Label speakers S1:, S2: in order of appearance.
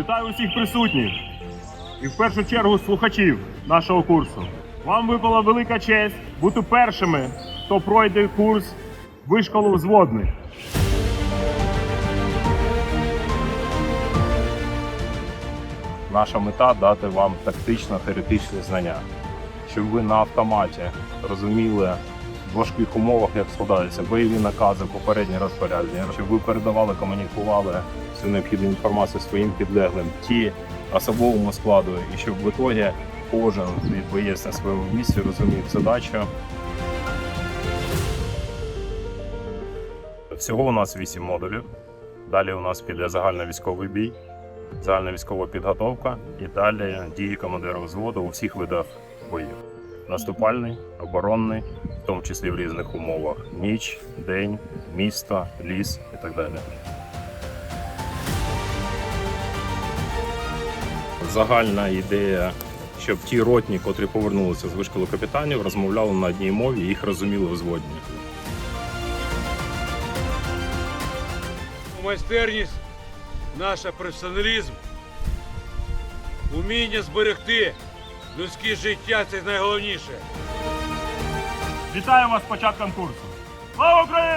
S1: Вітаю усіх присутніх і в першу чергу слухачів нашого курсу. Вам випала велика честь бути першими, хто пройде курс вишколу взводних. Наша мета дати вам тактично-теоретичні знання, щоб ви на автоматі розуміли важких умовах, як складаються бойові накази, попередні розпорядження, щоб ви передавали, комунікували всю необхідну інформацію своїм підлеглим, ті особовому складу, і щоб в ітогі кожен боєць на своєму місці розумів задачу. Всього у нас 8 модулів. Далі у нас піде загальновійськовий бій, загальна військова підготовка і далі дії командира взводу у всіх видах боїв. Наступальний, оборонний, в тому числі в різних умовах: ніч, день, місто, ліс і так далі. Загальна ідея, щоб ті ротні, котрі повернулися з вишколу капітанів, розмовляли на одній мові, і їх розуміли взводні.
S2: майстерність, наш професіоналізм, уміння зберегти людське життя це найголовніше.
S1: Вітаю вас з початком курсу! Слава Україні!